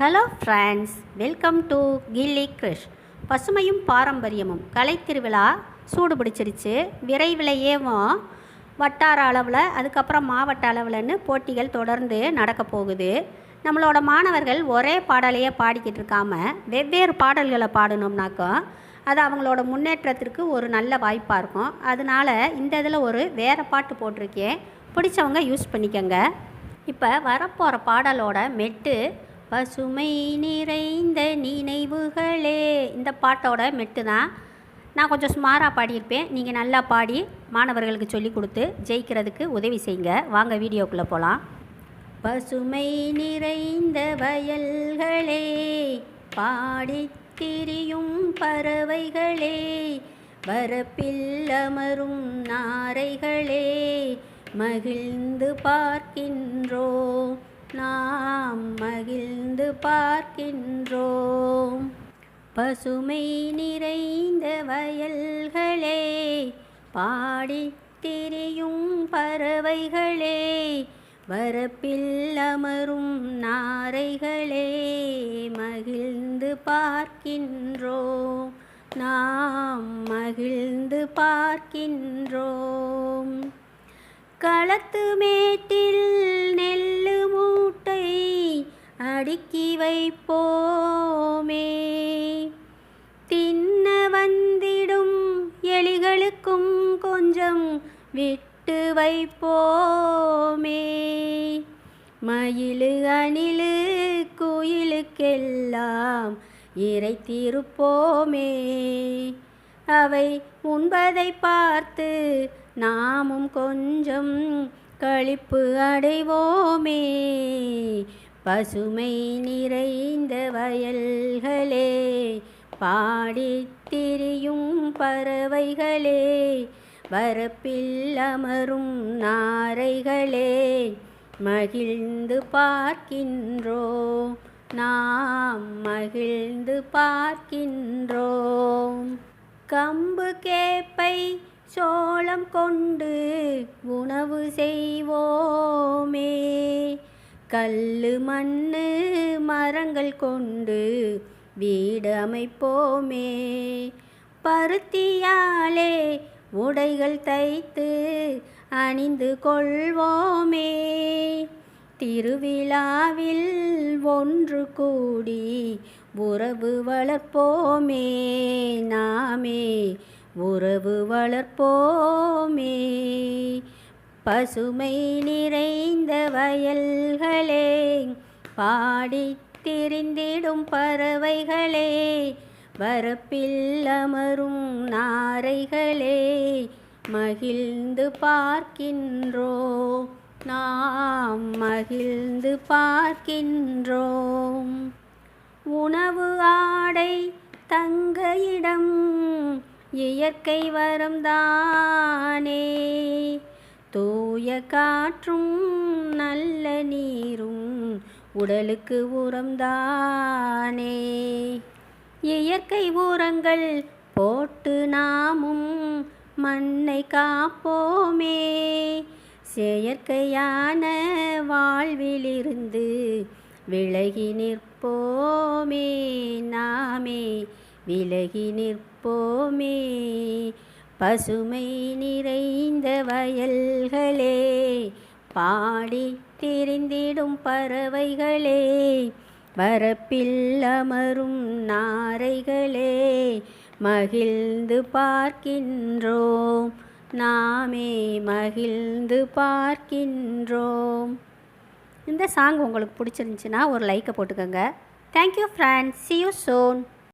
Hello friends welcome to Gilli Krish பசுமையும் பாரம்பரியமும். கலை திருவிழா சூடு பிடிச்சிருச்சு. விரைவிலேயேவும் வட்டார அளவில் அதுக்கப்புறம் மாவட்ட அளவில்னு போட்டிகள் தொடர்ந்து நடக்க போகுது. நம்மளோட மாணவர்கள் ஒரே பாடலையே பாடிக்கிட்டு இருக்காம வெவ்வேறு பாடல்களை பாடணும்னாக்கா அது அவங்களோட முன்னேற்றத்திற்கு ஒரு நல்ல வாய்ப்பாக இருக்கும். அதனால இந்த இதில் ஒரு வேறு பாட்டு போட்டிருக்கேன். பிடிச்சவங்க யூஸ் பண்ணிக்கோங்க. இப்போ வரப்போகிற பாடலோட மெட்டு பசுமை நிறைந்த நினைவுகளே. இந்த பாட்டோட மெட்டு தான். நான் கொஞ்சம் சுமாராக பாடியிருப்பேன். நீங்கள் நல்லா பாடி மாணவர்களுக்கு சொல்லி கொடுத்து ஜெயிக்கிறதுக்கு உதவி செய்யுங்க. வாங்க வீடியோக்குள்ளே போகலாம் பசுமை நிறைந்த வயல்களே பாடித் திரியும் பறவைகளே வரப்பில் அமரும் நாரைகளே மகிழ்ந்து பார்க்கின்றோம். நாம் மகிழ்ந்து பார்க்கின்றோம். பசுமை நிறைந்த வயல்களே பாடித் திரியும் பறவைகளே வரப்பில் அமரும் நாரைகளே மகிழ்ந்து பார்க்கின்றோம். நாம் மகிழ்ந்து பார்க்கின்றோம். களத்து மேட்டில் அடுக்கி வைப்போமே. தின்ன வந்திடும் எலிகளுக்கும் கொஞ்சம் விட்டு வைப்போமே. மயிலு அணிலு குயிலுக்கெல்லாம் இறைத்திருப்போமே அவை உண்பதை பார்த்து நாமும் கொஞ்சம் களிப்பு அடைவோமே. பசுமை நிறைந்த வயல்களே பாடித்திரியும் பறவைகளே வரப்பில் அமரும் நாரைகளே மகிழ்ந்து பார்க்கின்றோம் நாம் மகிழ்ந்து பார்க்கின்றோம் கம்பு கேப்பை சோளம் கொண்டு உணவு செய்வோமே கல்லு மண்ணு மரங்கள் கொண்டு வீடு அமைப்போமே பருத்தியாலே உடைகள் தைத்து அணிந்து கொள்வோமே. திருவிழாவில் ஒன்று கூடி உறவு வளர்ப்போமே. நாமே உறவு வளர்ப்போமே. பசுமை நிறைந்த வயல்களே பாடித் திரிந்திடும் பறவைகளே வரப்பில் அமரும் நாரைகளே மகிழ்ந்து பார்க்கின்றோம் நாம் மகிழ்ந்து பார்க்கின்றோம் உணவு ஆடை தங்க இடம் இயற்கை வரம் தானே தூய காற்றும் நல்ல நீரும் உடலுக்கு உரம்தானே. இயற்கை உரங்கள் போட்டு நாமும் மண்ணை காப்போமே. செயற்கையான வாழ்விலிருந்து விலகி நிற்போமே. நாமே விலகி நிற்போமே. பசுமை நிறைந்த வயல்களே பாடி திரிந்திடும் பறவைகளே வரப்பில் அமரும் நாரைகளே மகிழ்ந்து பார்க்கின்றோம் நாமே மகிழ்ந்து பார்க்கின்றோம். இந்த சாங் உங்களுக்கு பிடிச்சிருந்துச்சின்னா ஒரு லைக்கை போட்டுக்கோங்க. Thank you friends see you soon